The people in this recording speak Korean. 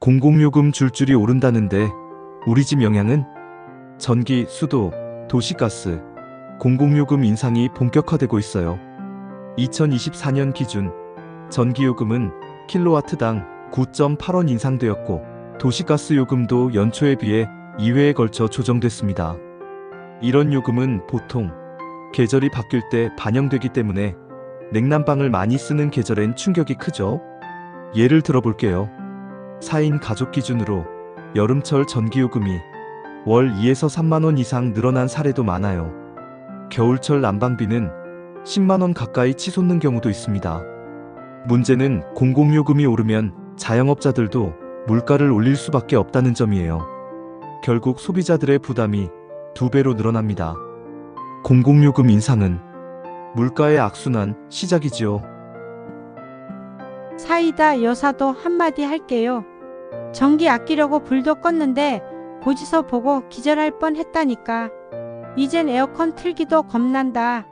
공공요금 줄줄이 오른다는데 우리 집 영향은 전기, 수도, 도시가스, 공공요금 인상이 본격화되고 있어요. 2024년 기준 전기요금은 킬로와트당 9.8원 인상되었고 도시가스 요금도 연초에 비해 2회에 걸쳐 조정됐습니다. 이런 요금은 보통 계절이 바뀔 때 반영되기 때문에 냉난방을 많이 쓰는 계절엔 충격이 크죠. 예를 들어볼게요. 4인 가족 기준으로 여름철 전기요금이 월 2에서 3만원 이상 늘어난 사례도 많아요. 겨울철 난방비는 10만원 가까이 치솟는 경우도 있습니다. 문제는 공공요금이 오르면 자영업자들도 물가를 올릴 수밖에 없다는 점이에요. 결국 소비자들의 부담이 두 배로 늘어납니다. 공공요금 인상은 물가의 악순환 시작이지요. 사이다 여사도 한마디 할게요. 전기 아끼려고 불도 껐는데 고지서 보고 기절할 뻔 했다니까. 이젠 에어컨 틀기도 겁난다.